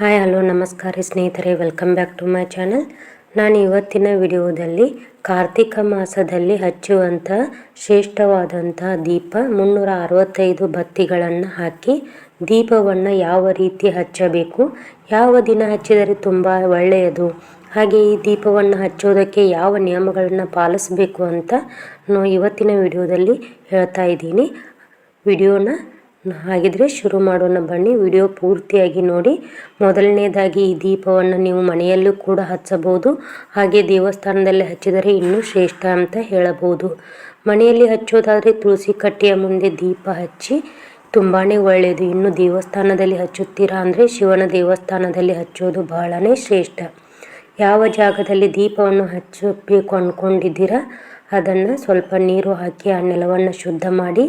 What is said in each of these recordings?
Hi, hello, ನಮಸ್ಕಾರ ಸ್ನೇಹಿತರೆ, welcome back to my channel. ನಾನು ಇವತ್ತಿನ ವಿಡಿಯೋದಲ್ಲಿ ಕಾರ್ತಿಕ ಮಾಸದಲ್ಲಿ ಹಚ್ಚುವಂಥ ಶ್ರೇಷ್ಠವಾದಂಥ ದೀಪ ಮುನ್ನೂರ ಅರವತ್ತೈದು ಬತ್ತಿಗಳನ್ನು ಹಾಕಿ ದೀಪವನ್ನು ಯಾವ ರೀತಿ ಹಚ್ಚಬೇಕು, ಯಾವ ದಿನ ಹಚ್ಚಿದರೆ ತುಂಬ ಒಳ್ಳೆಯದು, ಹಾಗೆ ಈ ದೀಪವನ್ನು ಹಚ್ಚೋದಕ್ಕೆ ಯಾವ ನಿಯಮಗಳನ್ನು ಪಾಲಿಸಬೇಕು ಅಂತ ಇವತ್ತಿನ ವಿಡಿಯೋದಲ್ಲಿ ಹೇಳ್ತಾ ಇದ್ದೀನಿ. ವಿಡಿಯೋನ ಹಾಗಿದ್ರೆ ಶುರು ಮಾಡೋಣ ಬನ್ನಿ. ವಿಡಿಯೋ ಪೂರ್ತಿಯಾಗಿ ನೋಡಿ. ಮೊದಲನೇದಾಗಿ ಈ ದೀಪವನ್ನು ನೀವು ಮನೆಯಲ್ಲೂ ಕೂಡ ಹಚ್ಚಬಹುದು. ಹಾಗೆ ದೇವಸ್ಥಾನದಲ್ಲಿ ಹಚ್ಚಿದರೆ ಇನ್ನೂ ಶ್ರೇಷ್ಠ ಅಂತ ಹೇಳಬಹುದು. ಮನೆಯಲ್ಲಿ ಹಚ್ಚೋದಾದರೆ ತುಳಸಿ ಕಟ್ಟೆಯ ಮುಂದೆ ದೀಪ ಹಚ್ಚಿ ತುಂಬಾ ಒಳ್ಳೆಯದು. ಇನ್ನು ದೇವಸ್ಥಾನದಲ್ಲಿ ಹಚ್ಚುತ್ತೀರಾ ಅಂದರೆ ಶಿವನ ದೇವಸ್ಥಾನದಲ್ಲಿ ಹಚ್ಚೋದು ಬಹಳನೇ ಶ್ರೇಷ್ಠ. ಯಾವ ಜಾಗದಲ್ಲಿ ದೀಪವನ್ನು ಹಚ್ಚಬೇಕು ಅಂದ್ಕೊಂಡಿದ್ದೀರಾ ಅದನ್ನು ಸ್ವಲ್ಪ ನೀರು ಹಾಕಿ ಆ ನೆಲವನ್ನು ಶುದ್ಧ ಮಾಡಿ,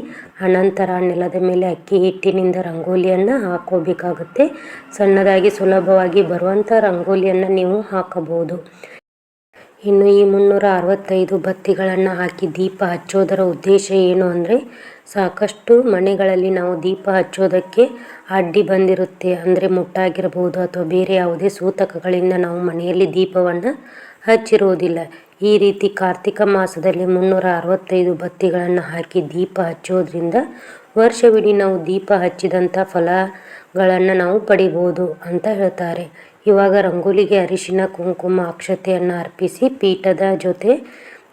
ಅನಂತರ ಆ ನೆಲದ ಮೇಲೆ ಅಕ್ಕಿ ಹಿಟ್ಟಿನಿಂದ ರಂಗೋಲಿಯನ್ನು ಹಾಕೋಬೇಕಾಗುತ್ತೆ. ಸಣ್ಣದಾಗಿ ಸುಲಭವಾಗಿ ಬರುವಂಥ ರಂಗೋಲಿಯನ್ನು ನೀವು ಹಾಕಬಹುದು. ಇನ್ನು ಈ ಮುನ್ನೂರ ಅರವತ್ತೈದು ಬತ್ತಿಗಳನ್ನು ಹಾಕಿ ದೀಪ ಹಚ್ಚೋದರ ಉದ್ದೇಶ ಏನು ಅಂದರೆ, ಸಾಕಷ್ಟು ಮನೆಗಳಲ್ಲಿ ನಾವು ದೀಪ ಹಚ್ಚೋದಕ್ಕೆ ಅಡ್ಡಿ ಬಂದಿರುತ್ತೆ. ಅಂದರೆ ಮುಟ್ಟಾಗಿರಬಹುದು ಅಥವಾ ಬೇರೆ ಯಾವುದೇ ಸೂತಕಗಳಿಂದ ನಾವು ಮನೆಯಲ್ಲಿ ದೀಪವನ್ನು ಹಚ್ಚಿರುವುದಿಲ್ಲ ಈ ರೀತಿ ಕಾರ್ತಿಕ ಮಾಸದಲ್ಲಿ ಮುನ್ನೂರ ಅರವತ್ತೈದು ಬತ್ತಿಗಳನ್ನು ಹಾಕಿ ದೀಪ ಹಚ್ಚೋದ್ರಿಂದ ವರ್ಷವಿಡೀ ನಾವು ದೀಪ ಹಚ್ಚಿದಂಥ ಫಲಗಳನ್ನು ನಾವು ಪಡಿಬೋದು ಅಂತ ಹೇಳ್ತಾರೆ. ಇವಾಗ ರಂಗೋಲಿಗೆ ಅರಿಶಿನ, ಕುಂಕುಮ, ಅಕ್ಷತೆಯನ್ನು ಅರ್ಪಿಸಿ ಪೀಠದ ಜೊತೆ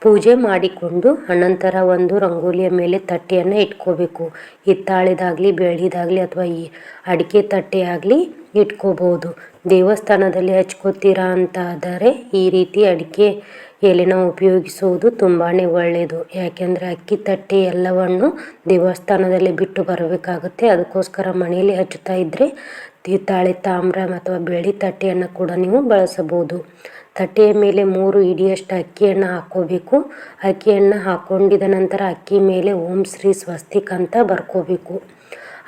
ಪೂಜೆ ಮಾಡಿಕೊಂಡು ಅನಂತರ ಒಂದು ರಂಗೋಲಿಯ ಮೇಲೆ ತಟ್ಟೆಯನ್ನು ಇಟ್ಕೋಬೇಕು. ಹಿತ್ತಾಳಿದಾಗಲಿ, ಬೆಳ್ಳಿದಾಗಲಿ ಅಥವಾ ಈ ಅಡಿಕೆ ತಟ್ಟೆಯಾಗಲಿ ಇಟ್ಕೋಬೋದು. ದೇವಸ್ಥಾನದಲ್ಲಿ ಹಚ್ಕೋತೀರಾ ಅಂತ ಆದರೆ ಈ ರೀತಿ ಅಡಿಕೆ ಎಲೆನ ಉಪಯೋಗಿಸುವುದು ತುಂಬಾ ಒಳ್ಳೆಯದು ಯಾಕೆಂದರೆ ಅಕ್ಕಿ ತಟ್ಟೆ ಎಲ್ಲವನ್ನು ದೇವಸ್ಥಾನದಲ್ಲಿ ಬಿಟ್ಟು ಬರಬೇಕಾಗುತ್ತೆ. ಅದಕ್ಕೋಸ್ಕರ ಮನೆಯಲ್ಲಿ ಹಚ್ಚುತ್ತಾ ಇದ್ದರೆ ತಾಳೆ ತಾಮ್ರ ಅಥವಾ ಬೆಳ್ಳಿ ತಟ್ಟೆಯನ್ನು ಕೂಡ ನೀವು ಬಳಸಬಹುದು. ತಟ್ಟೆಯ ಮೇಲೆ ಮೂರು ಇಡಿಯಷ್ಟು ಅಕ್ಕಿಯನ್ನು ಹಾಕ್ಕೋಬೇಕು ಅಕ್ಕಿಯನ್ನು ಹಾಕ್ಕೊಂಡಿದ ನಂತರ ಅಕ್ಕಿ ಮೇಲೆ ಓಂ ಶ್ರೀ ಸ್ವಸ್ತಿಕ್ ಅಂತ ಬರ್ಕೋಬೇಕು.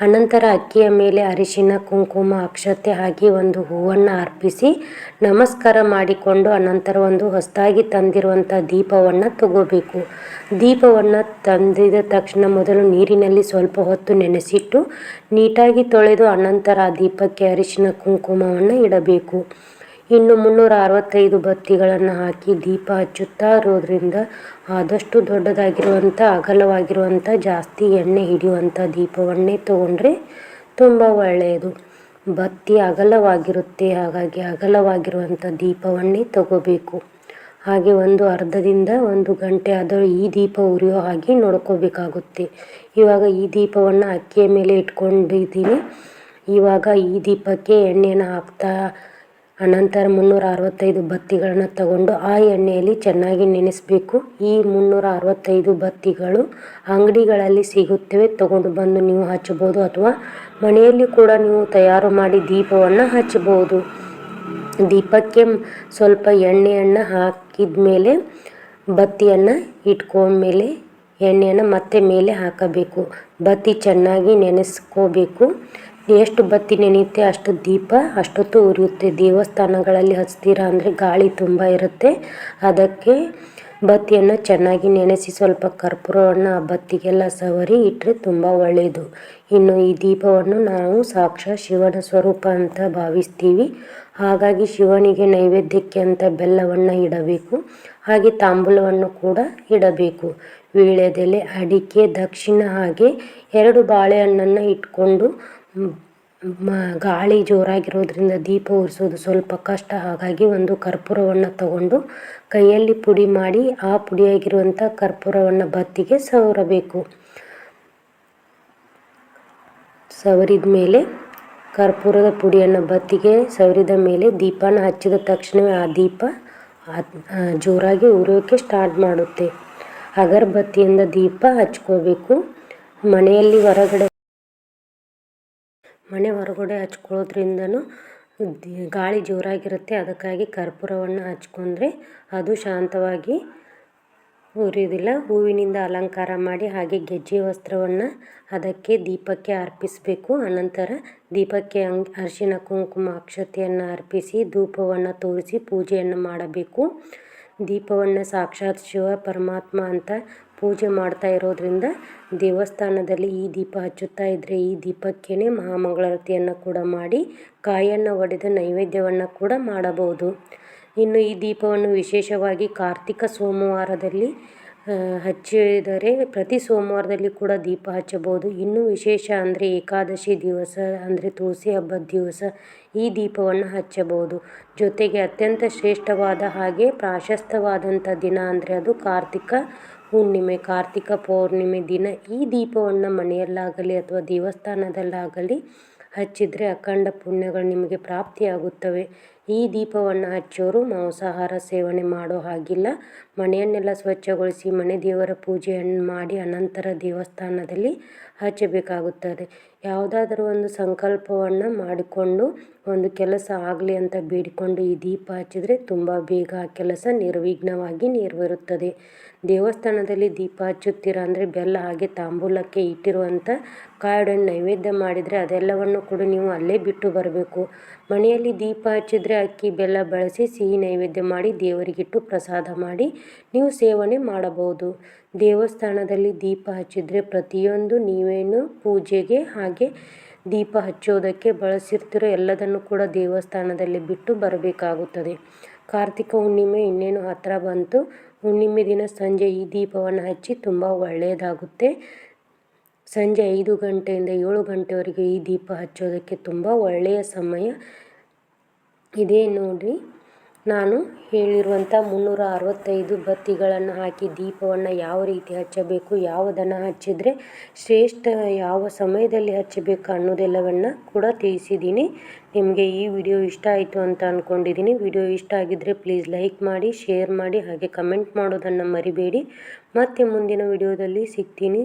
ಅನಂತರ ಅಕ್ಕಿಯ ಮೇಲೆ ಅರಿಶಿನ, ಕುಂಕುಮ, ಅಕ್ಷತೆ ಹಾಕಿ ಒಂದು ಹೂವನ್ನು ಅರ್ಪಿಸಿ ನಮಸ್ಕಾರ ಮಾಡಿಕೊಂಡು ಅನಂತರ ಒಂದು ಹೊಸದಾಗಿ ತಂದಿರುವಂಥ ದೀಪವನ್ನು ತಗೋಬೇಕು. ದೀಪವನ್ನು ತಂದಿದ ತಕ್ಷಣ ಮೊದಲು ನೀರಿನಲ್ಲಿ ಸ್ವಲ್ಪ ಹೊತ್ತು ನೆನೆಸಿಟ್ಟು ನೀಟಾಗಿ ತೊಳೆದು ಅನಂತರ ಆ ದೀಪಕ್ಕೆ ಅರಿಶಿನ, ಕುಂಕುಮವನ್ನು ಇಡಬೇಕು. ಇನ್ನು ಮುನ್ನೂರ ಅರವತ್ತೈದು ಬತ್ತಿಗಳನ್ನು ಹಾಕಿ ದೀಪ ಹಚ್ಚುತ್ತಾ ಇರೋದ್ರಿಂದ ಆದಷ್ಟು ದೊಡ್ಡದಾಗಿರುವಂಥ, ಅಗಲವಾಗಿರುವಂಥ, ಜಾಸ್ತಿ ಎಣ್ಣೆ ಹಿಡಿಯುವಂಥ ದೀಪವನ್ನೇ ತಗೊಂಡ್ರೆ ತುಂಬ ಒಳ್ಳೆಯದು. ಬತ್ತಿ ಅಗಲವಾಗಿರುತ್ತೆ, ಹಾಗಾಗಿ ಅಗಲವಾಗಿರುವಂಥ ದೀಪವನ್ನೇ ತಗೋಬೇಕು. ಹಾಗೆ ಒಂದು ಅರ್ಧದಿಂದ ಒಂದು ಗಂಟೆ ಆದರೂ ಈ ದೀಪ ಉರಿಯೋ ಹಾಗೆ ನೋಡ್ಕೋಬೇಕಾಗುತ್ತೆ. ಇವಾಗ ಈ ದೀಪವನ್ನು ಅಕ್ಕಿಯ ಮೇಲೆ ಇಟ್ಕೊಂಡಿದ್ದೀನಿ. ಇವಾಗ ಈ ದೀಪಕ್ಕೆ ಎಣ್ಣೆನ ಹಾಕ್ತಾ ಅನಂತರ ಮುನ್ನೂರ ಅರವತ್ತೈದು ಬತ್ತಿಗಳನ್ನು ತಗೊಂಡು ಆ ಎಣ್ಣೆಯಲ್ಲಿ ಚೆನ್ನಾಗಿ ನೆನೆಸಬೇಕು. ಈ ಮುನ್ನೂರ ಅರವತ್ತೈದು ಬತ್ತಿಗಳು ಅಂಗಡಿಗಳಲ್ಲಿ ಸಿಗುತ್ತವೆ, ತಗೊಂಡು ಬಂದು ನೀವು ಹಚ್ಚಬಹುದು ಅಥವಾ ಮನೆಯಲ್ಲಿ ಕೂಡ ನೀವು ತಯಾರು ಮಾಡಿ ದೀಪವನ್ನು ಹಚ್ಚಬಹುದು. ದೀಪಕ್ಕೆ ಸ್ವಲ್ಪ ಎಣ್ಣೆಯನ್ನು ಹಾಕಿದ ಮೇಲೆ ಬತ್ತಿಯನ್ನು ಇಟ್ಕೊಂಡ್ಮೇಲೆ ಎಣ್ಣೆಯನ್ನು ಮತ್ತೆ ಮೇಲೆ ಹಾಕಬೇಕು. ಬತ್ತಿ ಚೆನ್ನಾಗಿ ನೆನೆಸ್ಕೋಬೇಕು. ಎಷ್ಟು ಬತ್ತಿ ನೆನೆಯುತ್ತೆ, ಅಷ್ಟು ದೀಪ, ಅಷ್ಟೊತ್ತು ಉರಿಯುತ್ತೆ. ದೇವಸ್ಥಾನಗಳಲ್ಲಿ ಹಚ್ತೀರಾ ಅಂದರೆ ಗಾಳಿ ತುಂಬ ಇರುತ್ತೆ. ಅದಕ್ಕೆ ಬತ್ತಿಯನ್ನು ಚೆನ್ನಾಗಿ ನೆನೆಸಿ ಸ್ವಲ್ಪ ಕರ್ಪೂರವನ್ನು ಆ ಬತ್ತಿಗೆಲ್ಲ ಸವರಿ ಇಟ್ಟರೆ ತುಂಬ ಒಳ್ಳೆಯದು ಇನ್ನು ಈ ದೀಪವನ್ನು ನಾವು ಸಾಕ್ಷಾ ಶಿವನ ಸ್ವರೂಪ ಅಂತ ಭಾವಿಸ್ತೀವಿ. ಹಾಗಾಗಿ ಶಿವನಿಗೆ ನೈವೇದ್ಯಕ್ಕೆ ಅಂತ ಬೆಲ್ಲವನ್ನು ಇಡಬೇಕು. ಹಾಗೆ ತಾಂಬೂಲವನ್ನು ಕೂಡ ಇಡಬೇಕು. ವೀಳ್ಯದೆಲೆ, ಅಡಿಕೆ, ದಕ್ಷಿಣ ಹಾಗೆ ಎರಡು ಬಾಳೆಹಣ್ಣನ್ನು ಇಟ್ಕೊಂಡು ಮ, ಗಾಳಿ ಜೋರಾಗಿರೋದ್ರಿಂದ ದೀಪ ಉರಿಸೋದು ಸ್ವಲ್ಪ ಕಷ್ಟ. ಹಾಗಾಗಿ ಒಂದು ಕರ್ಪೂರವನ್ನು ತಗೊಂಡು ಕೈಯಲ್ಲಿ ಪುಡಿ ಮಾಡಿ ಆ ಪುಡಿಯಾಗಿರುವಂಥ ಕರ್ಪೂರವನ್ನು ಬತ್ತಿಗೆ ಸವರಬೇಕು. ಸವರಿದ ಮೇಲೆ ಕರ್ಪೂರದ ಪುಡಿಯನ್ನು ಬತ್ತಿಗೆ ಸವರಿದ ಮೇಲೆ ದೀಪನ ಹಚ್ಚಿದ ತಕ್ಷಣವೇ ಆ ದೀಪ ಜೋರಾಗಿ ಉರಿಯೋಕ್ಕೆ ಸ್ಟಾರ್ಟ್ ಮಾಡುತ್ತೆ. ಅಗರಬತ್ತಿಯಿಂದ ದೀಪ ಹಚ್ಕೋಬೇಕು. ಮನೆಯಲ್ಲಿ ಹೊರಗಡೆ ಮನೆ ಹೊರಗಡೆ ಹಚ್ಕೊಳ್ಳೋದ್ರಿಂದನೂ ಗಾಳಿ ಜೋರಾಗಿರುತ್ತೆ. ಅದಕ್ಕಾಗಿ ಕರ್ಪೂರವನ್ನು ಹಚ್ಕೊಂಡ್ರೆ ಅದು ಶಾಂತವಾಗಿ ಉರಿಯೋದಿಲ್ಲ ಹೂವಿನಿಂದ ಅಲಂಕಾರ ಮಾಡಿ ಹಾಗೆ ಗೆಜ್ಜೆ ವಸ್ತ್ರವನ್ನು ಅದಕ್ಕೆ ದೀಪಕ್ಕೆ ಅರ್ಪಿಸಬೇಕು. ಅನಂತರ ದೀಪಕ್ಕೆ ಅಂಗ್ ಅರಿಶಿನ, ಕುಂಕುಮ, ಅಕ್ಷತೆಯನ್ನು ಅರ್ಪಿಸಿ ಧೂಪವನ್ನು ತೋರಿಸಿ ಪೂಜೆಯನ್ನು ಮಾಡಬೇಕು. ದೀಪವನ್ನು ಸಾಕ್ಷಾತ್ ಶಿವ ಪರಮಾತ್ಮ ಅಂತ ಪೂಜೆ ಮಾಡ್ತಾ ಇರೋದ್ರಿಂದ ದೇವಸ್ಥಾನದಲ್ಲಿ ಈ ದೀಪ ಹಚ್ಚುತ್ತಾ ಇದ್ದರೆ ಈ ದೀಪಕ್ಕೇ ಮಹಾಮಂಗಳಾರತಿಯನ್ನು ಕೂಡ ಮಾಡಿ ಕಾಯನ್ನು ಒಡೆದ ನೈವೇದ್ಯವನ್ನು ಕೂಡ ಮಾಡಬಹುದು. ಇನ್ನು ಈ ದೀಪವನ್ನು ವಿಶೇಷವಾಗಿ ಕಾರ್ತಿಕ ಸೋಮವಾರದಲ್ಲಿ ಹಚ್ಚಿದರೆ ಪ್ರತಿ ಸೋಮವಾರದಲ್ಲಿ ಕೂಡ ದೀಪ ಹಚ್ಚಬಹುದು. ಇನ್ನೂ ವಿಶೇಷ ಅಂದರೆ ಏಕಾದಶಿ ದಿವಸ, ಅಂದರೆ ತುಳಸಿ ಹಬ್ಬದ ದಿವಸ ಈ ದೀಪವನ್ನು ಹಚ್ಚಬಹುದು. ಜೊತೆಗೆ ಅತ್ಯಂತ ಶ್ರೇಷ್ಠವಾದ ಹಾಗೆ ಪ್ರಾಶಸ್ತವಾದಂಥ ದಿನ ಅಂದರೆ ಅದು ಕಾರ್ತಿಕ ಹುಣ್ಣಿಮೆ ಕಾರ್ತಿಕ ಪೌರ್ಣಿಮೆ ದಿನ ಈ ದೀಪವನ್ನು ಮನೆಯಲ್ಲಾಗಲಿ ಅಥವಾ ದೇವಸ್ಥಾನದಲ್ಲಾಗಲಿ ಹಚ್ಚಿದರೆ ಅಖಂಡ ಪುಣ್ಯಗಳು ನಿಮಗೆ ಪ್ರಾಪ್ತಿಯಾಗುತ್ತವೆ. ಈ ದೀಪವನ್ನು ಹಚ್ಚೋರು ಮಾಂಸಾಹಾರ ಸೇವನೆ ಮಾಡೋ ಹಾಗಿಲ್ಲ. ಮನೆಯನ್ನೆಲ್ಲ ಸ್ವಚ್ಛಗೊಳಿಸಿ ಮನೆ ದೇವರ ಪೂಜೆಯನ್ನು ಮಾಡಿ ಅನಂತರ ದೇವಸ್ಥಾನದಲ್ಲಿ ಹಚ್ಚಬೇಕಾಗುತ್ತದೆ. ಯಾವುದಾದರೂ ಒಂದು ಸಂಕಲ್ಪವನ್ನು ಮಾಡಿಕೊಂಡು ಒಂದು ಕೆಲಸ ಆಗಲಿ ಅಂತ ಬೇಡಿಕೊಂಡು ಈ ದೀಪ ಹಚ್ಚಿದರೆ ತುಂಬ ಬೇಗ ಆ ಕೆಲಸ ನಿರ್ವಿಘ್ನವಾಗಿ ನೆರವೇರುತ್ತದೆ. ದೇವಸ್ಥಾನದಲ್ಲಿ ದೀಪ ಹಚ್ಚುತ್ತೀರ ಅಂದರೆ ಬೆಲ್ಲ ಹಾಗೆ ತಾಂಬೂಲಕ್ಕೆ ಇಟ್ಟಿರುವಂಥ ಕಾಯಿಯನ್ನು ನೈವೇದ್ಯ ಮಾಡಿದರೆ ಅದೆಲ್ಲವನ್ನು ಕೂಡ ನೀವು ಅಲ್ಲೇ ಬಿಟ್ಟು ಬರಬೇಕು. ಮನೆಯಲ್ಲಿ ದೀಪ ಹಚ್ಚಿದರೆ ಅಕ್ಕಿ, ಬೆಲ್ಲ ಬಳಸಿ ಸಿಹಿ ನೈವೇದ್ಯ ಮಾಡಿ ದೇವರಿಗಿಟ್ಟು ಪ್ರಸಾದ ಮಾಡಿ ನೀವು ಸೇವನೆ ಮಾಡಬಹುದು. ದೇವಸ್ಥಾನದಲ್ಲಿ ದೀಪ ಹಚ್ಚಿದರೆ ಪ್ರತಿಯೊಂದು ನೀವೇನು ಪೂಜೆಗೆ ಹಾಗೆ ದೀಪ ಹಚ್ಚೋದಕ್ಕೆ ಬಳಸಿರ್ತಿರೋ ಎಲ್ಲದನ್ನು ಕೂಡ ದೇವಸ್ಥಾನದಲ್ಲಿ ಬಿಟ್ಟು ಬರಬೇಕಾಗುತ್ತದೆ. ಕಾರ್ತಿಕ ಹುಣ್ಣಿಮೆ ಇನ್ನೇನು ಹತ್ತಿರ ಬಂತು. ಹುಣ್ಣಿಮೆ ದಿನ ಸಂಜೆ ಈ ದೀಪವನ್ನು ಹಚ್ಚಿ ತುಂಬ ಒಳ್ಳೆಯದಾಗುತ್ತೆ. ಸಂಜೆ ಐದು ಗಂಟೆಯಿಂದ ಏಳು ಗಂಟೆವರೆಗೆ ಈ ದೀಪ ಹಚ್ಚೋದಕ್ಕೆ ತುಂಬ ಒಳ್ಳೆಯ ಸಮಯ. ಇದೇ ನೋಡಿ ನಾನು ಹೇಳಿರುವಂಥ ಮುನ್ನೂರ ಅರವತ್ತೈದು ಬತ್ತಿಗಳನ್ನು ಹಾಕಿ ದೀಪವನ್ನು ಯಾವ ರೀತಿ ಹಚ್ಚಬೇಕು, ಯಾವುದನ್ನು ಹಚ್ಚಿದರೆ ಶ್ರೇಷ್ಠ ಯಾವ ಸಮಯದಲ್ಲಿ ಹಚ್ಚಬೇಕು ಅನ್ನೋದೆಲ್ಲವನ್ನು ಕೂಡ ತಿಳಿಸಿದ್ದೀನಿ. ನಿಮಗೆ ಈ ವಿಡಿಯೋ ಇಷ್ಟ ಆಯಿತು ಅಂತ ಅಂದ್ಕೊಂಡಿದ್ದೀನಿ ವಿಡಿಯೋ ಇಷ್ಟ ಆಗಿದ್ದರೆ ಪ್ಲೀಸ್ ಲೈಕ್ ಮಾಡಿ ಶೇರ್ ಮಾಡಿ, ಹಾಗೆ ಕಮೆಂಟ್ ಮಾಡೋದನ್ನು ಮರಿಬೇಡಿ. ಮತ್ತೆ ಮುಂದಿನ ವಿಡಿಯೋದಲ್ಲಿ ಸಿಗ್ತೀನಿ.